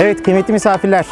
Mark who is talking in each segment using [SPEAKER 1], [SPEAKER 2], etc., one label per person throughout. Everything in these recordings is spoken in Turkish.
[SPEAKER 1] Evet kıymetli misafirler,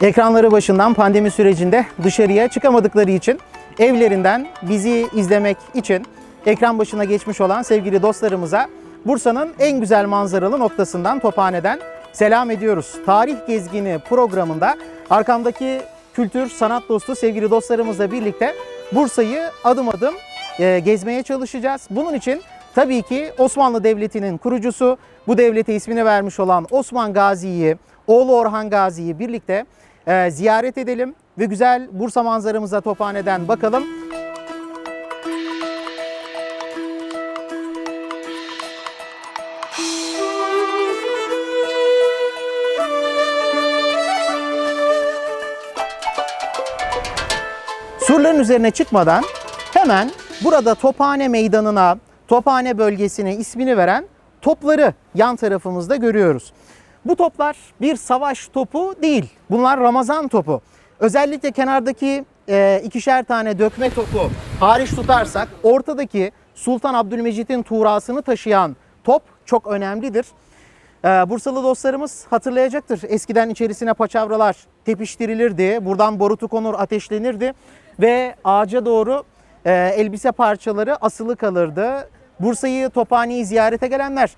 [SPEAKER 1] ekranları başından pandemi sürecinde dışarıya çıkamadıkları için evlerinden bizi izlemek için ekran başına geçmiş olan sevgili dostlarımıza Bursa'nın en güzel manzaralı noktasından Tophane'den selam ediyoruz. Tarih Gezgini programında arkamdaki kültür, sanat dostu sevgili dostlarımızla birlikte Bursa'yı adım adım e, gezmeye çalışacağız. Bunun için tabii ki Osmanlı Devleti'nin kurucusu, bu devlete ismini vermiş olan Osman Gazi'yi, oğlu Orhan Gazi'yi birlikte e, ziyaret edelim ve güzel Bursa manzaramıza Tophane'den bakalım. Surların üzerine çıkmadan hemen burada Tophane Meydanı'na, Tophane bölgesine ismini veren topları yan tarafımızda görüyoruz. Bu toplar bir savaş topu değil. Bunlar Ramazan topu. Özellikle kenardaki e, ikişer tane dökme topu hariç tutarsak ortadaki Sultan Abdülmecit'in tuğrasını taşıyan top çok önemlidir. Ee, Bursalı dostlarımız hatırlayacaktır. Eskiden içerisine paçavralar tepiştirilirdi. Buradan borutu konur ateşlenirdi. Ve ağaca doğru e, elbise parçaları asılı kalırdı. Bursa'yı, Tophane'yi ziyarete gelenler e,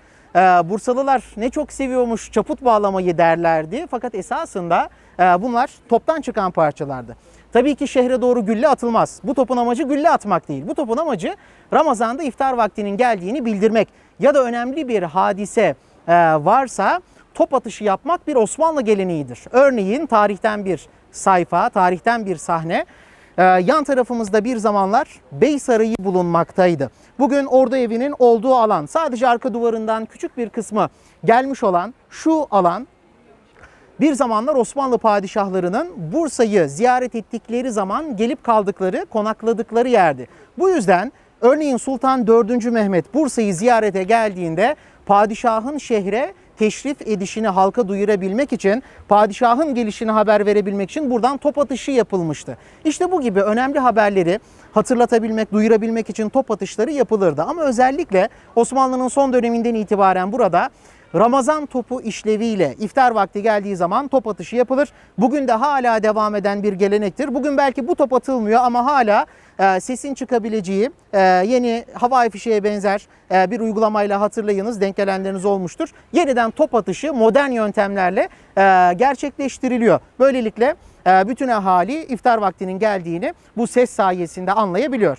[SPEAKER 1] Bursalılar ne çok seviyormuş çaput bağlamayı derlerdi. Fakat esasında e, bunlar toptan çıkan parçalardı. Tabii ki şehre doğru gülle atılmaz. Bu topun amacı gülle atmak değil. Bu topun amacı Ramazan'da iftar vaktinin geldiğini bildirmek ya da önemli bir hadise e, varsa top atışı yapmak bir Osmanlı geleneğidir. Örneğin tarihten bir sayfa, tarihten bir sahne. E, Yan tarafımızda bir zamanlar Bey Sarayı bulunmaktaydı. Bugün Ordu Evi'nin olduğu alan sadece arka duvarından küçük bir kısmı gelmiş olan şu alan bir zamanlar Osmanlı padişahlarının Bursa'yı ziyaret ettikleri zaman gelip kaldıkları, konakladıkları yerdi. Bu yüzden örneğin Sultan 4. Mehmet Bursa'yı ziyarete geldiğinde padişahın şehre teşrif edişini halka duyurabilmek için, padişahın gelişini haber verebilmek için buradan top atışı yapılmıştı. İşte bu gibi önemli haberleri hatırlatabilmek, duyurabilmek için top atışları yapılırdı. Ama özellikle Osmanlı'nın son döneminden itibaren burada Ramazan topu işleviyle iftar vakti geldiği zaman top atışı yapılır. Bugün de hala devam eden bir gelenektir. Bugün belki bu top atılmıyor ama hala e, sesin çıkabileceği e, yeni havai fişeğe benzer e, bir uygulamayla hatırlayınız denk gelenleriniz olmuştur. Yeniden top atışı modern yöntemlerle e, gerçekleştiriliyor. Böylelikle e, bütün ahali iftar vaktinin geldiğini bu ses sayesinde anlayabiliyor.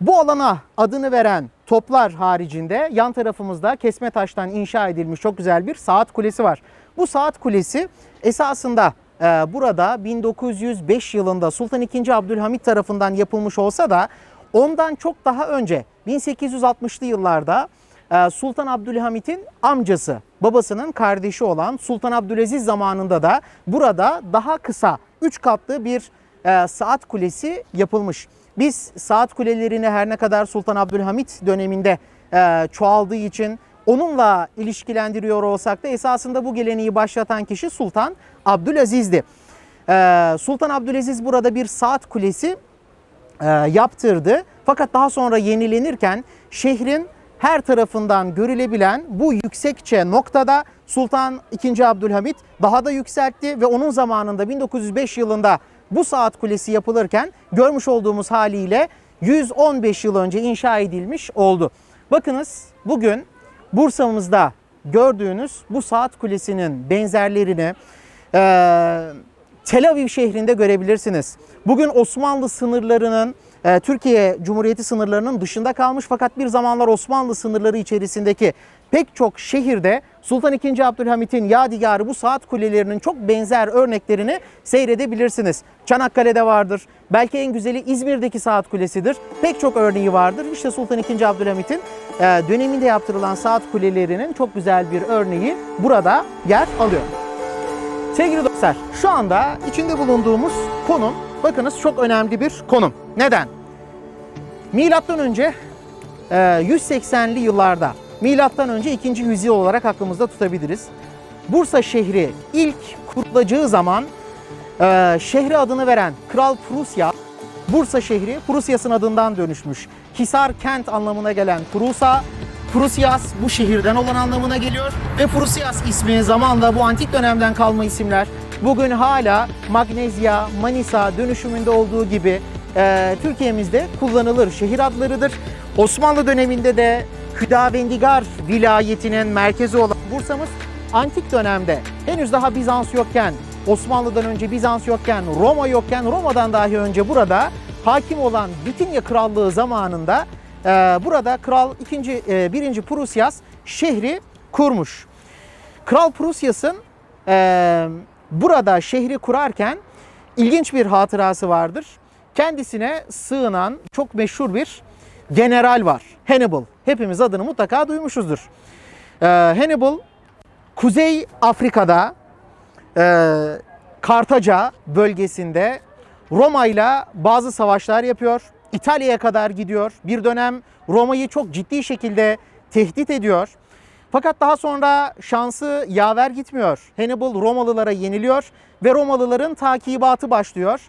[SPEAKER 1] Bu alana adını veren toplar haricinde yan tarafımızda kesme taştan inşa edilmiş çok güzel bir saat kulesi var. Bu saat kulesi esasında e, burada 1905 yılında Sultan II. Abdülhamit tarafından yapılmış olsa da ondan çok daha önce 1860'lı yıllarda e, Sultan Abdülhamit'in amcası, babasının kardeşi olan Sultan Abdülaziz zamanında da burada daha kısa 3 katlı bir e, saat kulesi yapılmış. Biz saat kulelerini her ne kadar Sultan Abdülhamit döneminde e, çoğaldığı için onunla ilişkilendiriyor olsak da esasında bu geleneği başlatan kişi Sultan Abdülaziz'di. E, Sultan Abdülaziz burada bir saat kulesi e, yaptırdı. Fakat daha sonra yenilenirken şehrin her tarafından görülebilen bu yüksekçe noktada Sultan II. Abdülhamit daha da yükseltti ve onun zamanında 1905 yılında bu saat kulesi yapılırken görmüş olduğumuz haliyle 115 yıl önce inşa edilmiş oldu. Bakınız bugün Bursa'mızda gördüğünüz bu saat kulesinin benzerlerini eee Tel Aviv şehrinde görebilirsiniz. Bugün Osmanlı sınırlarının e, Türkiye Cumhuriyeti sınırlarının dışında kalmış fakat bir zamanlar Osmanlı sınırları içerisindeki pek çok şehirde Sultan II. Abdülhamit'in yadigarı bu saat kulelerinin çok benzer örneklerini seyredebilirsiniz. Çanakkale'de vardır. Belki en güzeli İzmir'deki saat kulesidir. Pek çok örneği vardır. İşte Sultan II. Abdülhamit'in e, döneminde yaptırılan saat kulelerinin çok güzel bir örneği burada yer alıyor. Sevgili dostlar, şu anda içinde bulunduğumuz konum, bakınız çok önemli bir konum. Neden? Milattan önce e, 180'li yıllarda, milattan önce 2. yüzyıl olarak aklımızda tutabiliriz. Bursa şehri ilk kurulacağı zaman e, şehre adını veren Kral Prusya, Bursa şehri Prusyas'ın adından dönüşmüş. Hisar kent anlamına gelen Prusa, Prusias bu şehirden olan anlamına geliyor ve Prusias ismi zamanla bu antik dönemden kalma isimler bugün hala Magnezya, Manisa dönüşümünde olduğu gibi e, Türkiye'mizde kullanılır şehir adlarıdır. Osmanlı döneminde de Hüdavendigar vilayetinin merkezi olan Bursa'mız antik dönemde henüz daha Bizans yokken, Osmanlı'dan önce Bizans yokken, Roma yokken, Roma'dan dahi önce burada hakim olan Bitinya Krallığı zamanında e, burada Kral 2. E, 1. Prusyas şehri kurmuş. Kral Prusyas'ın e, burada şehri kurarken ilginç bir hatırası vardır. Kendisine sığınan çok meşhur bir general var. Hannibal. Hepimiz adını mutlaka duymuşuzdur. E, Hannibal Kuzey Afrika'da e, Kartaca bölgesinde Roma ile bazı savaşlar yapıyor. İtalya'ya kadar gidiyor. Bir dönem Roma'yı çok ciddi şekilde tehdit ediyor. Fakat daha sonra şansı yaver gitmiyor. Hannibal Romalılara yeniliyor ve Romalıların takibatı başlıyor.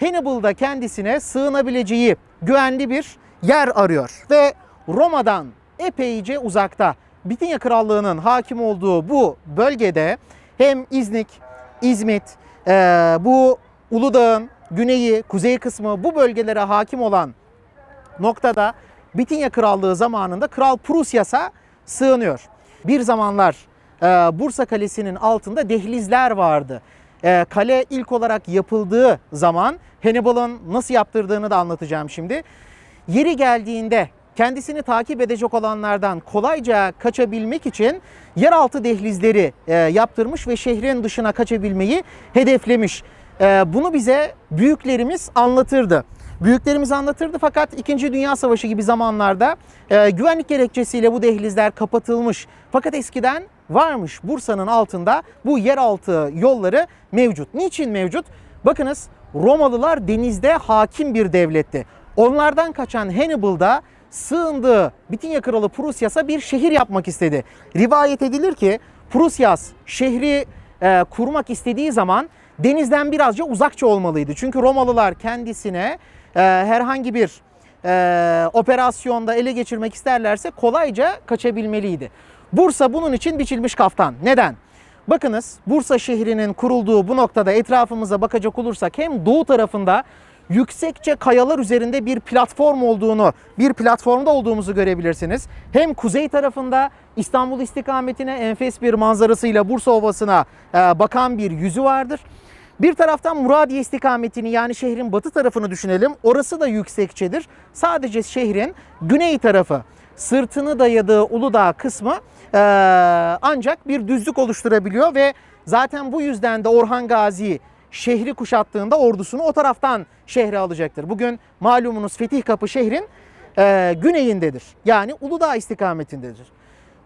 [SPEAKER 1] Hannibal da kendisine sığınabileceği güvenli bir yer arıyor ve Roma'dan epeyce uzakta Bitinya Krallığı'nın hakim olduğu bu bölgede hem İznik, İzmit, eee, bu Uludağ'ın güneyi, kuzey kısmı bu bölgelere hakim olan noktada Bitinya Krallığı zamanında Kral Prusyas'a sığınıyor. Bir zamanlar e, Bursa Kalesi'nin altında dehlizler vardı. E, kale ilk olarak yapıldığı zaman Hannibal'ın nasıl yaptırdığını da anlatacağım şimdi. Yeri geldiğinde kendisini takip edecek olanlardan kolayca kaçabilmek için yeraltı dehlizleri e, yaptırmış ve şehrin dışına kaçabilmeyi hedeflemiş. E, bunu bize büyüklerimiz anlatırdı. Büyüklerimiz anlatırdı fakat 2. Dünya Savaşı gibi zamanlarda e, güvenlik gerekçesiyle bu dehlizler kapatılmış. Fakat eskiden varmış Bursa'nın altında bu yeraltı yolları mevcut. Niçin mevcut? Bakınız Romalılar denizde hakim bir devletti. Onlardan kaçan Hannibal da sığındığı Bitinya Kralı Prusyas'a bir şehir yapmak istedi. Rivayet edilir ki Prusyas şehri e, kurmak istediği zaman denizden birazca uzakça olmalıydı. Çünkü Romalılar kendisine e, herhangi bir e, operasyonda ele geçirmek isterlerse kolayca kaçabilmeliydi. Bursa bunun için biçilmiş kaftan. Neden? Bakınız Bursa şehrinin kurulduğu bu noktada etrafımıza bakacak olursak hem doğu tarafında yüksekçe kayalar üzerinde bir platform olduğunu, bir platformda olduğumuzu görebilirsiniz. Hem kuzey tarafında İstanbul istikametine enfes bir manzarasıyla Bursa Ovası'na e, bakan bir yüzü vardır. Bir taraftan Muradiye istikametini yani şehrin batı tarafını düşünelim. Orası da yüksekçedir. Sadece şehrin güney tarafı sırtını dayadığı Uludağ kısmı e, ancak bir düzlük oluşturabiliyor ve zaten bu yüzden de Orhan Gazi şehri kuşattığında ordusunu o taraftan şehre alacaktır. Bugün malumunuz Fetih Kapı şehrin e, güneyindedir. Yani Uludağ istikametindedir.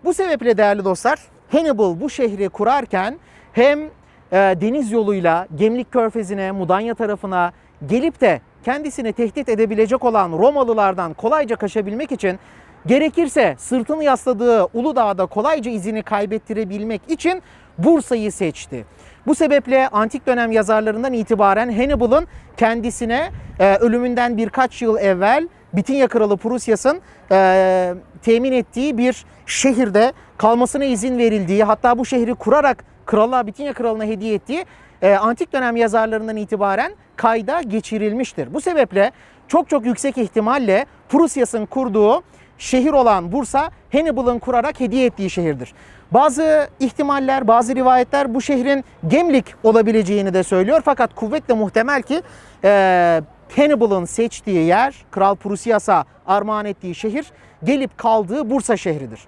[SPEAKER 1] Bu sebeple değerli dostlar Hannibal bu şehri kurarken hem e, deniz yoluyla Gemlik Körfezi'ne, Mudanya tarafına gelip de kendisini tehdit edebilecek olan Romalılardan kolayca kaçabilmek için gerekirse sırtını yasladığı Uludağ'da kolayca izini kaybettirebilmek için Bursa'yı seçti. Bu sebeple antik dönem yazarlarından itibaren Hannibal'ın kendisine e, ölümünden birkaç yıl evvel Bitinya Kralı Prusyas'ın e, temin ettiği bir şehirde kalmasına izin verildiği hatta bu şehri kurarak krallığa Bitinya Kralı'na hediye ettiği e, antik dönem yazarlarından itibaren kayda geçirilmiştir. Bu sebeple çok çok yüksek ihtimalle Prusyas'ın kurduğu şehir olan Bursa Hannibal'ın kurarak hediye ettiği şehirdir. Bazı ihtimaller, bazı rivayetler bu şehrin Gemlik olabileceğini de söylüyor. Fakat kuvvetle muhtemel ki e, Hannibal'ın seçtiği yer, Kral Prusyas'a armağan ettiği şehir, gelip kaldığı Bursa şehridir.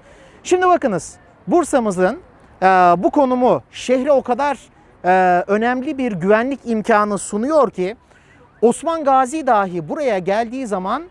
[SPEAKER 1] Şimdi bakınız, Bursa'mızın e, bu konumu şehre o kadar e, önemli bir güvenlik imkanı sunuyor ki, Osman Gazi dahi buraya geldiği zaman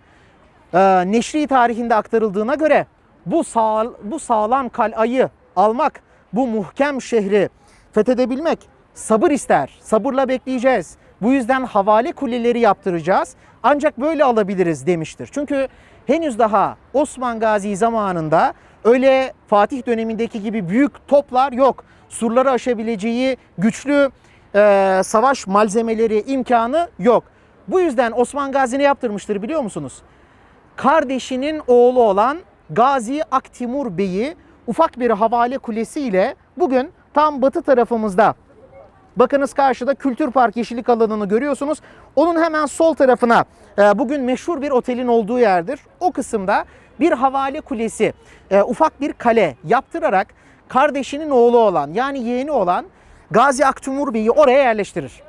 [SPEAKER 1] e, Neşri tarihinde aktarıldığına göre bu sağ, bu sağlam kalayı almak, bu muhkem şehri fethedebilmek sabır ister. Sabırla bekleyeceğiz. Bu yüzden havale kuleleri yaptıracağız. Ancak böyle alabiliriz demiştir. Çünkü henüz daha Osman Gazi zamanında öyle Fatih dönemindeki gibi büyük toplar yok. Surları aşabileceği güçlü e, savaş malzemeleri, imkanı yok. Bu yüzden Osman Gazi ne yaptırmıştır biliyor musunuz? kardeşinin oğlu olan Gazi Aktimur Bey'i ufak bir havale kulesi ile bugün tam batı tarafımızda Bakınız karşıda Kültür Park yeşillik alanını görüyorsunuz. Onun hemen sol tarafına e, bugün meşhur bir otelin olduğu yerdir. O kısımda bir havale kulesi, e, ufak bir kale yaptırarak kardeşinin oğlu olan yani yeğeni olan Gazi Aktimur Bey'i oraya yerleştirir.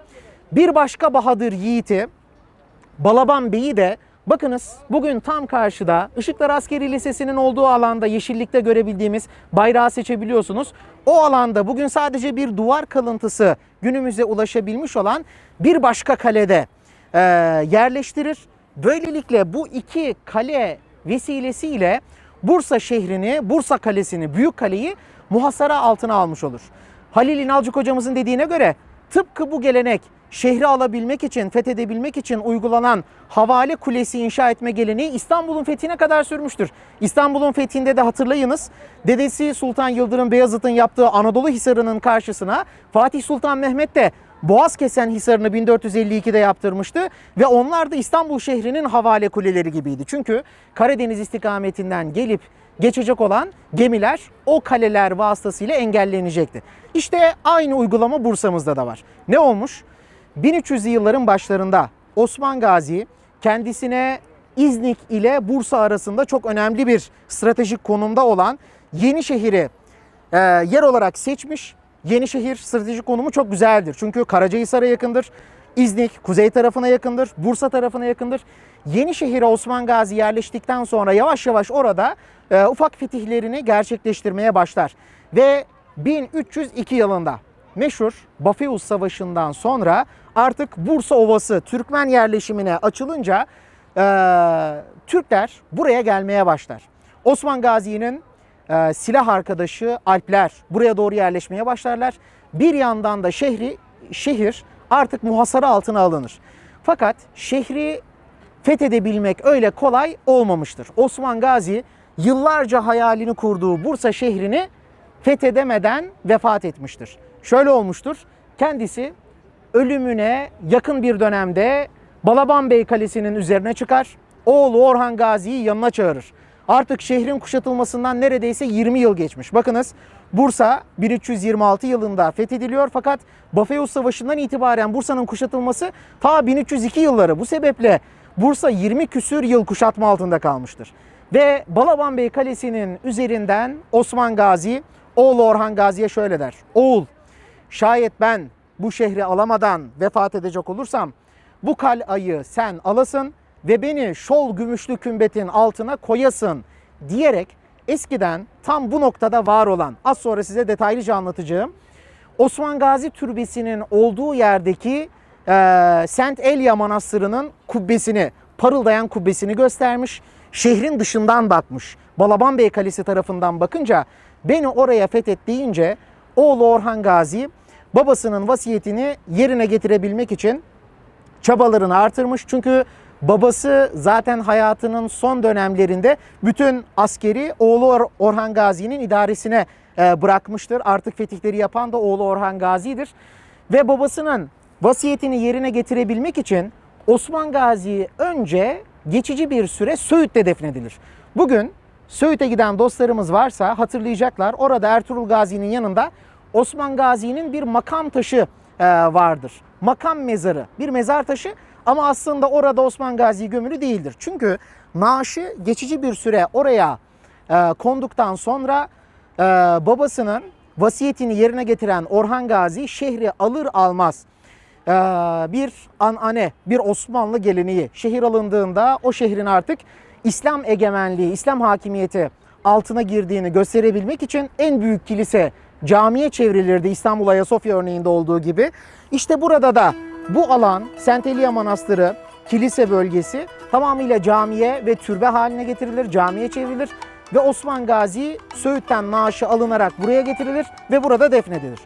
[SPEAKER 1] Bir başka Bahadır Yiğit'i Balaban Bey'i de bakınız bugün tam karşıda Işıklar Askeri Lisesi'nin olduğu alanda yeşillikte görebildiğimiz bayrağı seçebiliyorsunuz. O alanda bugün sadece bir duvar kalıntısı günümüze ulaşabilmiş olan bir başka kalede e, yerleştirir. Böylelikle bu iki kale vesilesiyle Bursa şehrini, Bursa kalesini, Büyük Kaleyi muhasara altına almış olur. Halil İnalcık hocamızın dediğine göre tıpkı bu gelenek şehri alabilmek için, fethedebilmek için uygulanan havale kulesi inşa etme geleneği İstanbul'un fethine kadar sürmüştür. İstanbul'un fethinde de hatırlayınız dedesi Sultan Yıldırım Beyazıt'ın yaptığı Anadolu Hisarı'nın karşısına Fatih Sultan Mehmet de Boğaz Kesen Hisarı'nı 1452'de yaptırmıştı ve onlar da İstanbul şehrinin havale kuleleri gibiydi. Çünkü Karadeniz istikametinden gelip geçecek olan gemiler o kaleler vasıtasıyla engellenecekti. İşte aynı uygulama Bursa'mızda da var. Ne olmuş? 1300'lü yılların başlarında Osman Gazi kendisine İznik ile Bursa arasında çok önemli bir stratejik konumda olan Yenişehir'i e, yer olarak seçmiş. Yenişehir stratejik konumu çok güzeldir. Çünkü Karacahisar'a yakındır. İznik kuzey tarafına yakındır. Bursa tarafına yakındır. Yenişehir'e Osman Gazi yerleştikten sonra yavaş yavaş orada e, ufak fetihlerini gerçekleştirmeye başlar. Ve 1302 yılında meşhur Bafeus Savaşı'ndan sonra artık Bursa Ovası Türkmen yerleşimine açılınca e, Türkler buraya gelmeye başlar. Osman Gazi'nin e, silah arkadaşı Alpler buraya doğru yerleşmeye başlarlar. Bir yandan da şehri şehir artık muhasara altına alınır. Fakat şehri fethedebilmek öyle kolay olmamıştır. Osman Gazi yıllarca hayalini kurduğu Bursa şehrini fethedemeden vefat etmiştir. Şöyle olmuştur. Kendisi ölümüne yakın bir dönemde Balaban Bey Kalesi'nin üzerine çıkar. Oğlu Orhan Gazi'yi yanına çağırır. Artık şehrin kuşatılmasından neredeyse 20 yıl geçmiş. Bakınız Bursa 1326 yılında fethediliyor fakat Bafeus Savaşı'ndan itibaren Bursa'nın kuşatılması ta 1302 yılları. Bu sebeple Bursa 20 küsür yıl kuşatma altında kalmıştır. Ve Balaban Bey Kalesi'nin üzerinden Osman Gazi oğlu Orhan Gazi'ye şöyle der. Oğul şayet ben bu şehri alamadan vefat edecek olursam bu kalayı sen alasın ve beni şol gümüşlü kümbetin altına koyasın diyerek eskiden tam bu noktada var olan az sonra size detaylıca anlatacağım Osman Gazi Türbesi'nin olduğu yerdeki e, Sent Elia Manastırı'nın kubbesini, parıldayan kubbesini göstermiş. Şehrin dışından bakmış. Balaban Bey Kalesi tarafından bakınca beni oraya fethet deyince oğlu Orhan Gazi babasının vasiyetini yerine getirebilmek için çabalarını artırmış. Çünkü babası zaten hayatının son dönemlerinde bütün askeri oğlu Or- Orhan Gazi'nin idaresine e, bırakmıştır. Artık fetihleri yapan da oğlu Orhan Gazi'dir. Ve babasının vasiyetini yerine getirebilmek için Osman Gazi önce geçici bir süre Söğüt'te defnedilir. Bugün Söğüt'e giden dostlarımız varsa hatırlayacaklar. Orada Ertuğrul Gazi'nin yanında Osman Gazi'nin bir makam taşı e, vardır. Makam mezarı, bir mezar taşı ama aslında orada Osman Gazi gömülü değildir. Çünkü naaşı geçici bir süre oraya e, konduktan sonra e, babasının vasiyetini yerine getiren Orhan Gazi şehri alır almaz bir anane, bir Osmanlı geleneği şehir alındığında o şehrin artık İslam egemenliği, İslam hakimiyeti altına girdiğini gösterebilmek için en büyük kilise camiye çevrilirdi İstanbul Ayasofya örneğinde olduğu gibi. İşte burada da bu alan Elia Manastırı kilise bölgesi tamamıyla camiye ve türbe haline getirilir, camiye çevrilir ve Osman Gazi Söğüt'ten naaşı alınarak buraya getirilir ve burada defnedilir.